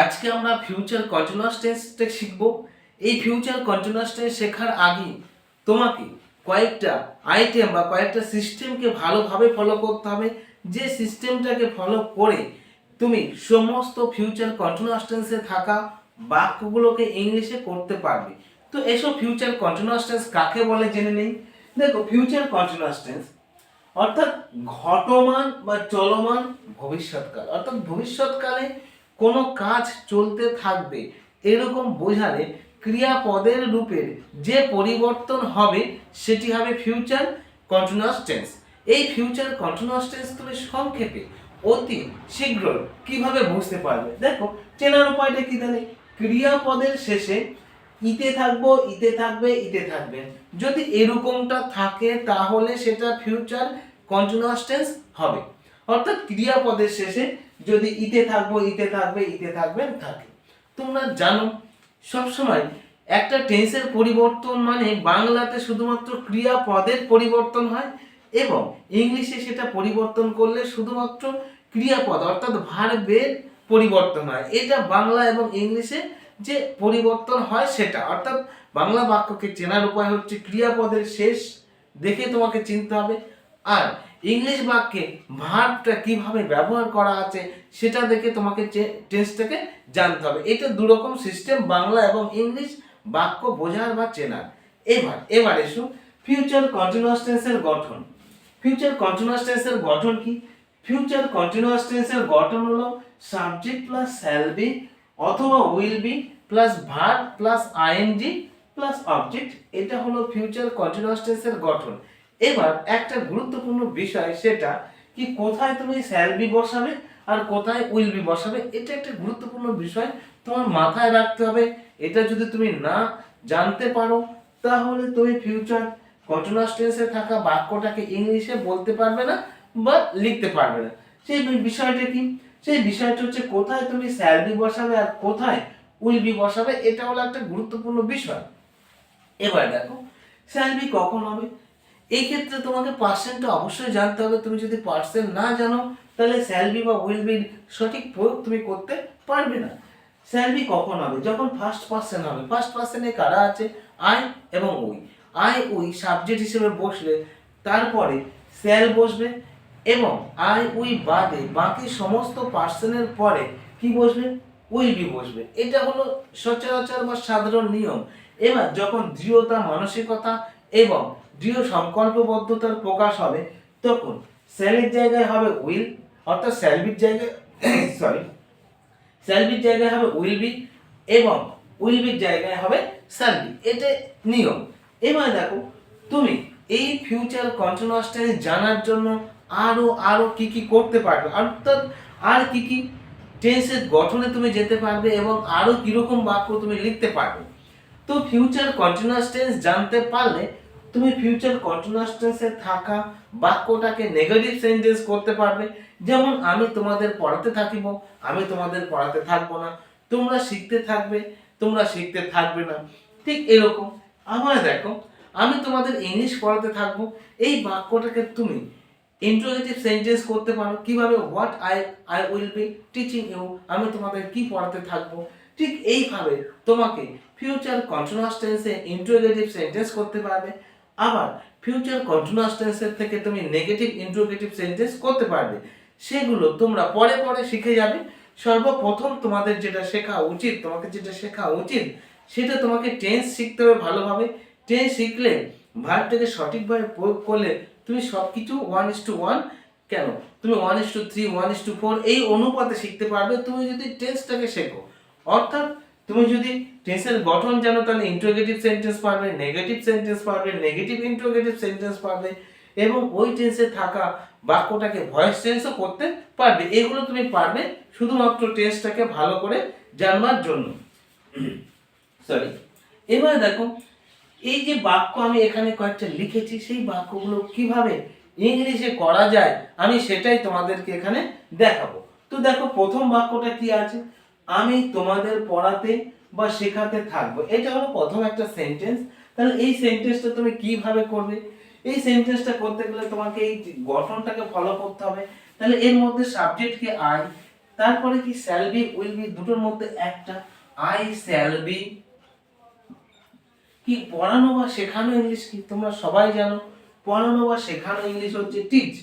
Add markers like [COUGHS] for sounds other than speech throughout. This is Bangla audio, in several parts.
আজকে আমরা ফিউচার কন্টিনিউয়াস টেন্সটা শিখব। এই ফিউচার কন্টিনিউয়াস টেন্স শেখার আগে তোমাকে কয়েকটা আইটেম বা কয়েকটা সিস্টেমকে ভালোভাবে ফলো করতে হবে। যে সিস্টেমটাকে ফলো করে তুমি সমস্ত ফিউচার কন্টিনিউয়াস টেন্সে থাকা বাক্যগুলোকে ইংলিশে করতে পারবে। তো এসব ফিউচার কন্টিনিউয়াস টেন্স কাকে বলে জেনে নেই। দেখো ফিউচার কন্টিনিউয়াস টেন্স অর্থাৎ ঘটমান বা চলমান ভবিষ্যৎকাল। অর্থাৎ ভবিষ্যৎকালে কোনো কাজ চলতে থাকবে এরকম বোঝালে ক্রিয়াপদের রূপের যে পরিবর্তন হবে সেটি হবে ফিউচার কন্টিনিউয়াস টেন্স এই ফিউচার কন্টিনিউয়াস টেন্স তুমি সংক্ষেপে অতি শীঘ্র কীভাবে বুঝতে পারবে? দেখো, চেনার উপায়টা কি তাহলে? ক্রিয়াপদের শেষে ইতে থাকব, ইতে থাকবে ইতে থাকবে। যদি এরকমটা থাকে তাহলে সেটা ফিউচার কন্টিনিউয়াস টেন্স হবে। অর্থাৎ ক্রিয়াপদের শেষে যদি ইতে থাকব, ইতে থাকবে ইতে থাকবে, থাকে। তোমরা জানো, সবসময় একটা টেন্সের পরিবর্তন মানে বাংলাতে শুধুমাত্র ক্রিয়াপদের পরিবর্তন হয় এবং ইংলিশে সেটা পরিবর্তন করলে শুধুমাত্র ক্রিয়াপদ অর্থাৎ ভার্বের পরিবর্তন হয়। এটা বাংলা এবং ইংলিশে যে পরিবর্তন হয় সেটা। অর্থাৎ বাংলা বাক্যকে চেনার উপায় হচ্ছে ক্রিয়াপদের শেষ দেখে তোমাকে চিনতে হবে। আর ইংলিশ বাক্যে ভার্বটা কীভাবে ব্যবহার করা আছে সেটা দেখে তোমাকে টেন্সটাকে জানতে হবে। এটা দুরকম সিস্টেম বাংলা এবং ইংলিশ বাক্য বোঝার বা চেনার। এবার এবার এসো। ফিউচার কন্টিনিউয়াস টেন্সের গঠন। ফিউচার কন্টিনিউয়াস টেন্সের গঠন কি? ফিউচার কন্টিনিউয়াস টেন্সের গঠন হলো সাবজেক্ট প্লাস শ্যাল বি অথবা will be plus verb plus ING plus object এটা হলো ফিউচার কন্টিনিউয়াস টেন্সের গঠন। এবার একটা গুরুত্বপূর্ণ বিষয় সেটা কি কোথায় তুমি শ্যাল বি বসাবে আর কোথায় উইল বি বসাবে? এটা একটা গুরুত্বপূর্ণ বিষয় তোমার মাথায় রাখতে হবে। এটা যদি তুমি না জানতে পারো, তাহলে তুমি ফিউচার কন্টিনিউয়াস টেন্সে থাকা বাক্যটাকে ইংলিশে বলতে পারবে না বা লিখতে পারবে না। সেই বিষয়টা কি? সেই বিষয়টা হচ্ছে কোথায় তুমি স্যালরি বসাবে আর কোথায় উইল বি বসাবে এটা হলো একটা গুরুত্বপূর্ণ বিষয়। এবার দেখো স্যালরি কখন হবে? এই ক্ষেত্রে তোমাকে পার্সেন্টটা অবশ্যই জানতে হবে। তুমি যদি পার্সেন্ট না জানো, তাহলে স্যালরি বা উইল বি সঠিক প্রয়োগ তুমি করতে পারবে না। স্যালরি কখন হবে? যখন ফার্স্ট পার্সেন্ট হবে। ফার্স্ট পার্সেন্টে কারা আছে? আই এবং উই আই উই সাবজেক্ট হিসেবে বসলে তারপরে স্যাল বসবে এবং আই উই বাদে বাকি সমস্ত পার্সনের পরে কি বসবে? উইল বি বসবে। এটা হলো সচরাচর বা সাধারণ নিয়ম। এবার যখন দৃঢ়তা, মানসিকতা এবং দৃঢ় সংকল্পবদ্ধতার প্রকাশ হবে তখন স্যালের জায়গায় হবে উইল, অর্থাৎ স্যালবির জায়গায় [COUGHS] সরি স্যালবির জায়গায় হবে উইল বি এবং উইল বির জায়গায় হবে স্যালবি এটা নিয়ম। এবার দেখো, তুমি এই ফিউচার কন্টিনিউয়াস টেন্স জানার জন্য আরও আরও কি কি করতে পারবে? অর্থাৎ আর কি কি টেন্সের গঠনে তুমি যেতে পারবে এবং আরও কীরকম বাক্য তুমি লিখতে পারবে? তো ফিউচার কন্টিনিউয়াস টেন্স জানতে পারলে তুমি ফিউচার কন্টিনিউয়াস টেন্সে থাকা বাক্যটাকে নেগেটিভ সেন্টেন্স করতে পারবে। যেমন, আমি তোমাদের পড়াতে থাকিব, আমি তোমাদের পড়াতে থাকব না। তোমরা শিখতে থাকবে, তোমরা শিখতে থাকবে না। ঠিক এরকম। আবার দেখো, আমি তোমাদের ইংলিশ পড়াতে থাকব। এই বাক্যটাকে তুমি ইন্টারোগেটিভ সেন্টেন্স করতে পারো। কীভাবে what I I will be teaching you আমি তোমাদের কি পড়াতে থাকব। ঠিক এইভাবে তোমাকে ফিউচার কন্টিনিউয়াস টেন্সে ইন্টারোগেটিভ সেন্টেন্স করতে পারবে। আবার ফিউচার কন্টিনিউয়াস টেন্সের থেকে তুমি নেগেটিভ ইন্টারোগেটিভ সেন্টেন্স করতে পারবে। সেগুলো তোমরা পরে পরে শিখে যাবে। সর্বপ্রথম তোমাদের যেটা শেখা উচিত, তোমাকে যেটা শেখা উচিত, সেটা তোমাকে টেন্স শিখতে হবে ভালোভাবে। টেন্স শিখলে ভার্বটাকে সঠিকভাবে প্রয়োগ করলে তুমি সব কিছু ওয়ান ইস টু ওয়ান কেন? তুমি one is to three one is to four এই অনুপাতে শিখতে পারবে। তুমি যদি টেন্সটাকে শেখো, অর্থাৎ তুমি যদি টেন্সের গঠন জানো তাহলে ইন্টারোগেটিভ সেন্টেন্স পারবে নেগেটিভ সেন্টেন্স পারবে নেগেটিভ ইন্টারোগেটিভ সেন্টেন্স পারবে এবং ওই টেন্সে থাকা বাক্যটাকে ভয়েস টেন্সও করতে পারবে। এগুলো তুমি পারবে শুধুমাত্র টেন্সটাকে ভালো করে জানবার জন্য। সরি এবার দেখো, এই যে বাক্য আমি এখানে কয়েকটা লিখেছি, সেই বাক্যগুলো কীভাবে ইংলিশে করা যায়, আমি সেটাই তোমাদেরকে এখানে দেখাবো। তো দেখো, প্রথম বাক্যটা কি আছে? আমি তোমাদের পড়াতে বা শেখাতে থাকব। এটা হলো প্রথম একটা সেন্টেন্স তাহলে এই সেন্টেন্সটা তুমি কীভাবে করবে? এই সেন্টেন্সটা করতে গেলে তোমাকে এই গঠনটাকে ফলো করতে হবে। তাহলে এর মধ্যে সাবজেক্টকে আই তারপরে কি শ্যাল বি উইল বি দুটোর মধ্যে একটা। আই শ্যাল বি কি, পড়ানো বা শেখানো ইংলিশ কি? তোমরা সবাই জানো, পড়ানো বা শেখানো ইংলিশ হচ্ছে টিচ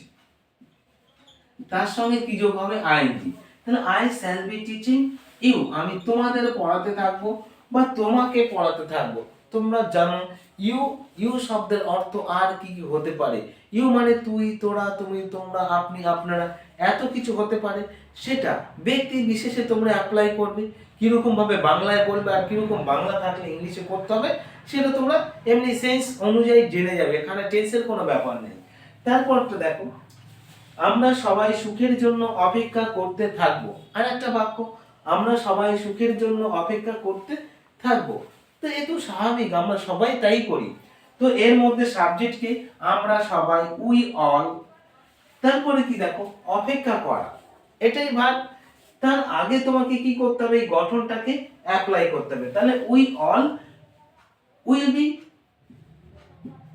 তার সঙ্গে কি যোগ হবে? আইএনজি তাহলে I shall be teaching you, আমি তোমাদের পড়াতে থাকব বা তোমাকে পড়াতে থাকব। তোমরা জানো, ইউ ইউ শব্দের অর্থ আর কি কি হতে পারে? ইউ মানে তুই, তোরা, তুমি, তোমরা, আপনি, আপনারা, এত কিছু হতে পারে। সেটা ব্যক্তি বিশেষে তোমরা অ্যাপ্লাই করবে। কীরকম ভাবে বাংলায় বলবে আর কীরকম বাংলা থাকলে ইংলিশে করতে হবে, সেটা তোমরা এমনি সেন্স অনুযায়ী জেনে যাবে। এখানে টেন্সের কোনো ব্যাপার নেই। তারপরটা দেখো, আমরা সবাই সুখের জন্য অপেক্ষা করতে থাকব। আর একটা বাক্য আমরা সবাই সুখের জন্য অপেক্ষা করতে থাকব। তো এ তো স্বাভাবিক, আমরা সবাই তাই করি। তো এর মধ্যে সাবজেক্ট কি আমরা সবাই উই অল তারপরে কি দেখো? অপেক্ষা করা। এটাই ভাগ তার আগে তোমাকে কি করতে হবে? এই গঠনটাকে অ্যাপ্লাই করতে হবে। তাহলে we all will be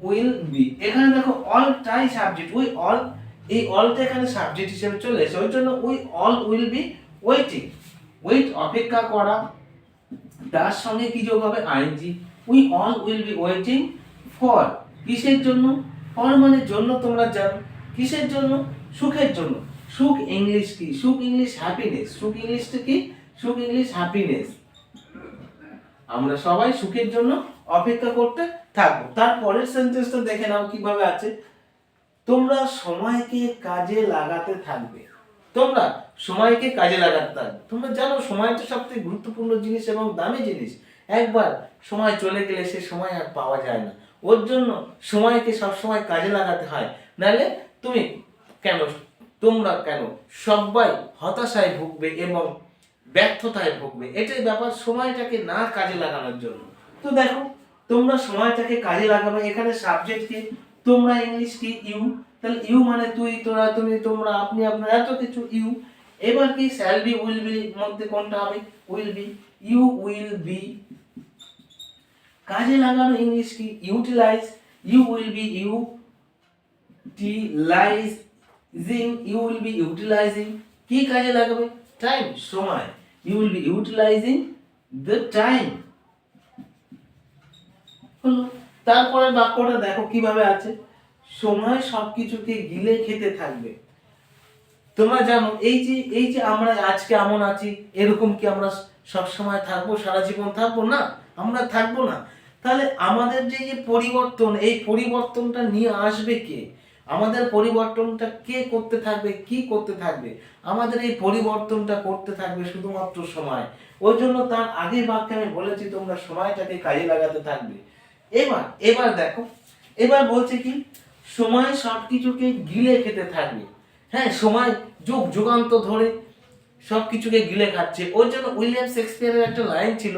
will be এখানে দেখো অলটাই সাবজেক্ট উই অল এই অলটা এখানে সাবজেক্ট হিসেবে চলে এসে ওই জন্য we all will be waiting wait অপেক্ষা করা। তার সঙ্গে কি যোগ হবে? I N G we all will be waiting for কিসের জন্য? ফর মানে জন্য তোমরা জানো। কিসের জন্য? সুখের জন্য। সুখ ইংলিশ কি? সুখ ইংলিশ হ্যাপিনেস সুখ ইংলিশটা কি? সুখ ইংলিশ হ্যাপিনেস আমরা সবাই সুখের জন্য অপেক্ষা করতে থাকব। তারপরের সেন্টেন্সটা দেখে নাও কীভাবে আছে। তোমরা সময়কে কাজে লাগাতে থাকবে। তোমরা সময়কে কাজে লাগাতে থাকবে। তোমরা জানো সময়টা সবথেকে গুরুত্বপূর্ণ জিনিস এবং দামি জিনিস। একবার সময় চলে গেলে সে সময় আর পাওয়া যায় না। ওর জন্য সময়কে সবসময় কাজে লাগাতে হয়। নাহলে তুমি কেন, তোমরা কেন সবাই হতাশায় ভুগবে এবং ব্যর্থতায় ভুগবে। এটাই ব্যাপার সময়টাকে না কাজে লাগানোর জন্য। তো দেখো, তোমরা সময়টাকে কাজে লাগাবে। এখানে সাবজেক্ট কি? তোমরা ইংলিশ কি? ইউ তাহলে ইউ মানে তুই, তোরা, তুমি, তোমরা, আপনি, আপনার, এত কিছু ইউ। এবার কি শ্যাল বি উইল বি মধ্যে কোনটা হবে? Will be you will be কাজে লাগানো ইংলিশ কি? Utilise you will be utilising you will be utilising কি কাজে লাগাবে? টাইম সময়। You will be utilising the time তারপরে বাক্যটা দেখো কীভাবে আছে। সময় সবকিছুকে গিলে খেতে থাকবে। তোমরা জানো, এই যে এই যে আমরা আজকে এমন আছি, এরকম কি আমরা সব সময় থাকব, সারা জীবন থাকব? না, আমরা থাকব না। তাহলে আমাদের যে যে পরিবর্তন, এই পরিবর্তনটা নিয়ে আসবে কে? আমাদের পরিবর্তনটা কে করতে থাকবে, কি করতে থাকবে? আমাদের এই পরিবর্তনটা করতে থাকবে শুধুমাত্র সময়। ওই জন্য তার আগে বাক্যে আমি বলেছি, তোমরা সময়টাকে কাজে লাগাতে থাকবে। এবার এবার দেখো, এবার বলছে কি সময় সব কিছুকে গিলে খেতে থাকবে হ্যাঁ সময়, যুগ, যুগান্ত ধরে সব কিছুকে গিলে খাচ্ছে। ওই জন্য উইলিয়াম শেক্সপিয়ারের একটা লাইন ছিল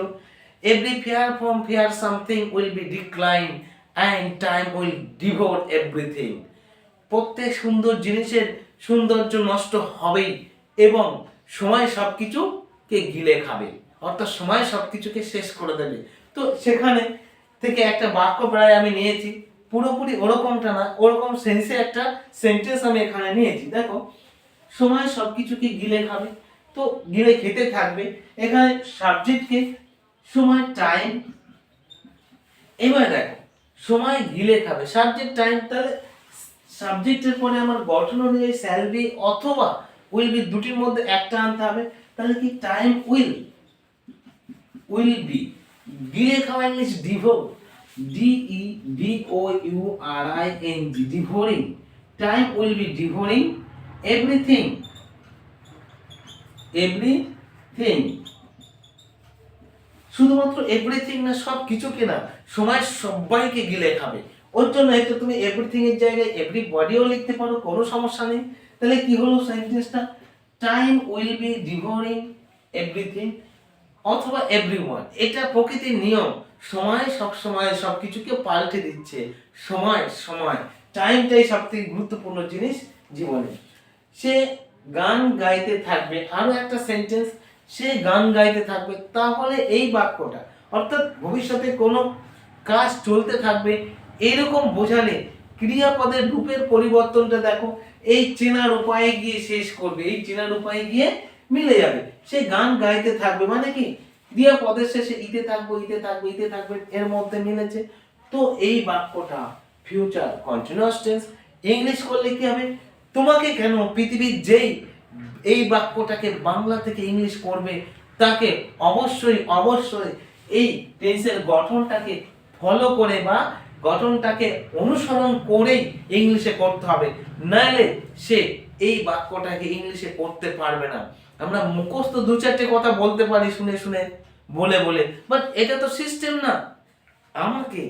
every fair from fair something will be decline and time will devote everything প্রত্যেক সুন্দর জিনিসের সৌন্দর্য নষ্ট হবেই এবং সময় সব কিছুকে গিলে খাবে। অর্থাৎ সময় সব কিছুকে শেষ করে দেবে। তো সেখানে থেকে একটা বাক্য প্রায় আমি নিয়েছি পুরোপুরি ওরকমটা না, ওরকম সেন্সে একটা সেন্টেন্স আমি এখানে নিয়েছি। দেখো, সময় সব কিছুকে গিলে খাবে, তো গিলে খেতে থাকবে। এখানে সাবজেক্টকে সময় টাইম এবার দেখো, সময় গিলে খাবে। সাবজেক্ট টাইম তাহলে সাবজেক্টের পরে আমার গঠন অনুযায়ী স্যালরি অথবা উইল বি দুটির মধ্যে একটা আনতে হবে। তাহলে কি টাইম উইল উইল বি গিলে খাওয়া English devour D E D O U R I N G devouring time will be devouring everything everything শুধুমাত্র এভরিথিং না সব কিছুকে না, সময় সবাইকে গিলে খাবে। ওর জন্য একটু তুমি এভরিথিং এর জায়গায় এভরি বডিও লিখতে পারো, কোনো সমস্যা নেই। তাহলে কি হলো সেন্টেন্সটা time will be devouring everything অথবা এভরিওয়ান এটা প্রকৃতির নিয়ম। সময় সব সময় সব কিছুকে পাল্টে দিচ্ছে। সময় সময়। টাইমটাই সব থেকে গুরুত্বপূর্ণ জিনিস জীবনে। সে গান গাইতে থাকবে, আরও একটা সেন্টেন্স সে গান গাইতে থাকবে, তাহলে এই বাক্যটা, অর্থাৎ ভবিষ্যতে কোনো কাজ চলতে থাকবে, এরকম বোঝালে ক্রিয়াপদের রূপের পরিবর্তনটা দেখো, এই চেনার উপায়ে গিয়ে শেষ করবে, এই চেনার উপায়ে গিয়ে মিলে যাবে। সে গান গাইতে থাকবে মানে কি? দিয়া পদের শেষে ইতে থাকব ইতে থাকবে ইতে থাকবে, এর মধ্যে মিলেছে। তো এই বাক্যটা ফিউচার কন্টিনিউয়াস টেন্স ইংলিশ করলে কি হবে? তোমাকে কেন পৃথিবীর যেই এই বাক্যটাকে বাংলা থেকে ইংলিশ করবে, তাকে অবশ্যই অবশ্যই এই টেন্সের গঠনটাকে ফলো করে বা গঠনটাকে অনুসরণ করেই ইংলিশে করতে হবে। নাহলে সে এই বাক্যটাকে ইংলিশে করতে পারবে না। আমরা মুখস্থ দু চারটে কথা বলতে পারি শুনে শুনে। বলে বলে। বাট এটা তো সিস্টেম না। আমাকে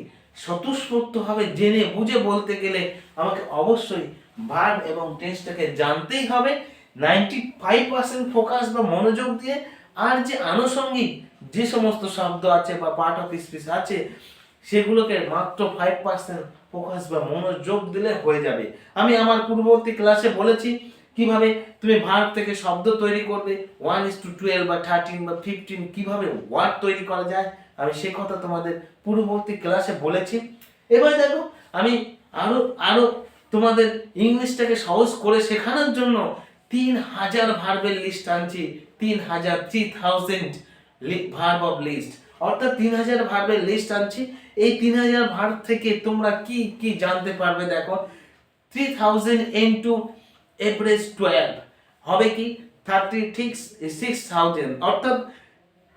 স্বতঃস্ফূর্তভাবে জেনে, বুঝে বলতে গেলে আমাকে অবশ্যই ভার্ব এবং টেন্সটাকে জানতেই হবে। নাইনটি ফাইভ পার্সেন্ট ফোকাস বা মনোযোগ দিয়ে আর যে আনুষঙ্গিক যে সমস্ত শব্দ আছে বা পার্ট অফ স্পিচ আছে, সেগুলোকে মাত্র ফাইভ পার্সেন্ট ফোকাস বা মনোযোগ দিলে হয়ে যাবে। আমি আমার পূর্ববর্তী ক্লাসে বলেছি কীভাবে তুমি ভার্ব থেকে শব্দ তৈরি করবে? ওয়ান ইস টু টুয়েলভ বা থার্টিন বা ফিফটিন কীভাবে ওয়ার্ড তৈরি করা যায়? আমি সে কথা তোমাদের পূর্ববর্তী ক্লাসে বলেছি। এবার দেখো, আমি আরও আরও তোমাদের ইংলিশটাকে সহজ করে শেখানোর জন্য তিন হাজার ভার্বের লিস্ট আনছি। তিন হাজার three thousand verb of list অর্থাৎ তিন হাজার ভার্বের লিস্ট আনছি। এই তিন হাজার ভার্ব থেকে তোমরা কি কি জানতে পারবে দেখো? Three thousand into average twelve হবে কি? থার্টি সিক্স সিক্স থাউজেন্ড অর্থাৎ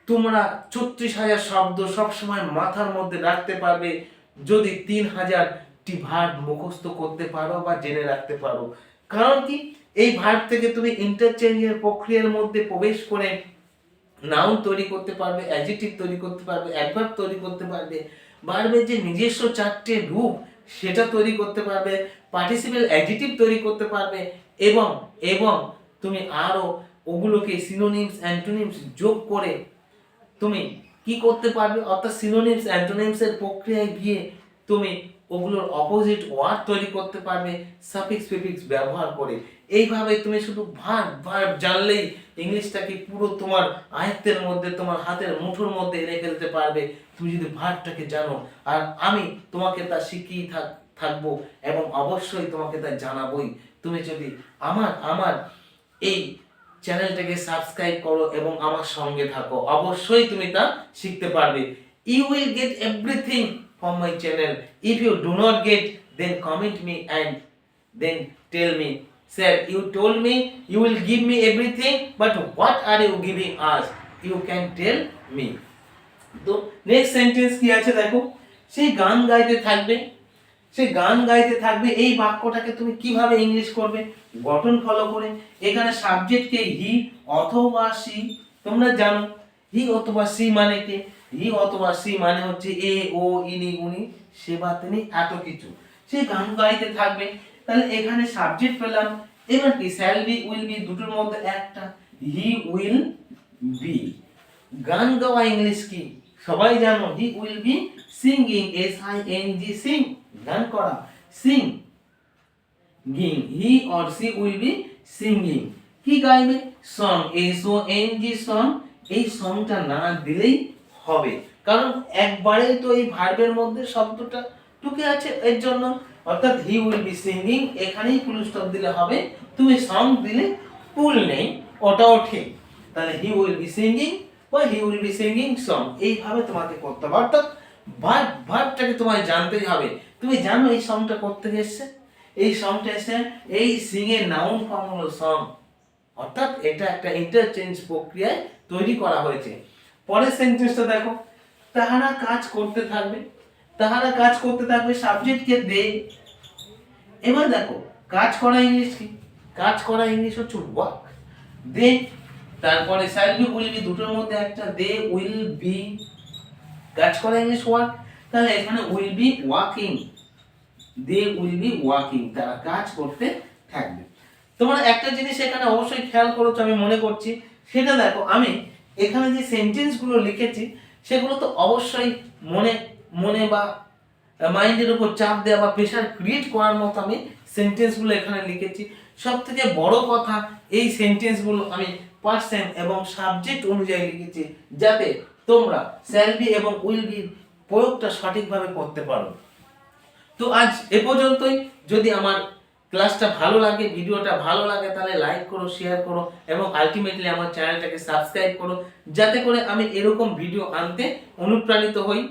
তোমরা ছত্রিশ হাজার শব্দ সবসময় মাথার মধ্যে রাখতে পারবে যদি তিন হাজারটি ভার্ব মুখস্থ করতে পারো বা জেনে রাখতে পারো। কারণ কি? এই ভার্ব থেকে তুমি ইন্টারচেঞ্জের প্রক্রিয়ার মধ্যে প্রবেশ করে নাউন তৈরি করতে পারবে অ্যাডজেক্টিভ তৈরি করতে পারবে অ্যাডভার্ব তৈরি করতে পারবে, ভার্বের যে নিজস্ব চারটে রূপ সেটা তৈরি করতে পারবে পার্টিসিপেল অ্যাডজেক্টিভ তৈরি করতে পারবে এবং এবং তুমি আরও ওগুলোকে সিনোনিমস অ্যান্টোনিমস যোগ করে তুমি কি করতে পারবে? অর্থাৎ সিনোনিমস অ্যান্টোনিমস এর প্রক্রিয়ায় গিয়ে তুমি ওগুলোর অপোজিট ওয়ার্ড তৈরি করতে পারবে সাফিক্স প্রিফিক্স ব্যবহার করে। এইভাবে তুমি শুধু ভার্ব ভার্ব জানলেই ইংলিশটাকে পুরো তোমার আয়ত্তের মধ্যে, তোমার হাতের মুঠোর মধ্যে এনে ফেলতে পারবে। তুমি যদি ভার্বটাকে জানো, আর আমি তোমাকে তা শিখিয়ে থাক, থাকব এবং অবশ্যই তোমাকে তা জানাবোই। তুমি যদি আমার আমার এই চ্যানেলটাকে সাবস্ক্রাইব করো এবং আমার সঙ্গে থাকো, অবশ্যই তুমি তা শিখতে পারবে। You will get everything from my channel if you do not get then comment me and then tell me sir you told me you will give me everything but what are you giving us you can tell me তো নেক্সট সেন্টেন্স কি আছে দেখো? সেই গান গাইতে থাকবে। সে গান গাইতে থাকবে, এই বাক্যটাকে তুমি কীভাবে ইংলিশ করবে? গঠন ফলো করে। এখানে সাবজেক্টকে হি অথবা সি তোমরা জানো হি অথবা সি মানে কি? হি অথবা সি মানে হচ্ছে এ, ও, ইনি, উনি সে বা তিনি, এত কিছু। সে গান গাইতে থাকবে। তাহলে এখানে সাবজেক্ট পেলাম। এবার কি? শ্যাল বি উইল বি দুটোর মধ্যে একটা। হি উইল বি গান গাওয়া ইংলিশ কি? সবাই জানো he will be singing S I N G sing গান করা। Sing. গিং। He or she will be singing. কি গাইবে? Song. S O N G song. এই সংটা না দিলেই হবে। কারণ একবারে তো এই ভার্বের মধ্যে শব্দটা ঢুকে আছে, এর জন্য। অর্থাৎ হি উইল বি সিঙ্গিং। এখানেই ফুল স্টপ দিলে হবে। তুমি সং দিলে ফুল নেই, ওটাও ঠিক। তাহলে হি উইল বি সিঙ্গিং বা he will be singing song. এইভাবে তোমাকে করতে হবে। অর্থাৎ ভার্ব ভার্বটাকে তোমায় জানতেই হবে। তুমি জানো এই সংটা করতে এসছে? এই সংটা এসে এই সিং এর নাউন ফর্ম হলো সং অর্থাৎ এটা একটা ইন্টারচেঞ্জ প্রক্রিয়ায় তৈরি করা হয়েছে। পরের সেন্টেন্সটা দেখো। তাহারা কাজ করতে থাকবে, তাহারা কাজ করতে থাকবে সাবজেক্টকে দে। এবার দেখো, কাজ করা ইংলিশ কি? কাজ করা ইংলিশ হচ্ছে ওয়ার্ক দে, তারপরে শ্যাল বি দুটোর মধ্যে একটা দে উইল বি কাজ করা ইংলিশ ওয়ার্ক তাহলে এখানে will be working they will be working তারা কাজ করতে থাকবে। তোমরা একটা জিনিস এখানে অবশ্যই খেয়াল করেছ আমি মনে করছি। সেটা দেখো, আমি এখানে যে সেন্টেন্সগুলো লিখেছি, সেগুলো তো অবশ্যই মনে মনে বা মাইন্ডের উপর চাপ দেওয়া বা প্রেশার ক্রিয়েট করার মতো আমি সেন্টেন্সগুলো এখানে লিখেছি। সব থেকে বড় কথা এই সেন্টেন্সগুলো আমি পার্সেন এবং সাবজেক্ট অনুযায়ী লিখেছি, যাতে তোমরা শ্যাল বি এবং উইল বি প্রয়োগটা সঠিকভাবে করতে পারো। তো আজ এ পর্যন্তই। যদি আমার ক্লাসটা ভালো লাগে, ভিডিওটা ভালো লাগে, তাহলে লাইক করো শেয়ার করো এবং আলটিমেটলি আমার চ্যানেলটাকে সাবস্ক্রাইব করো। যাতে করে আমি এরকম ভিডিও আনতে অনুপ্রাণিত হই।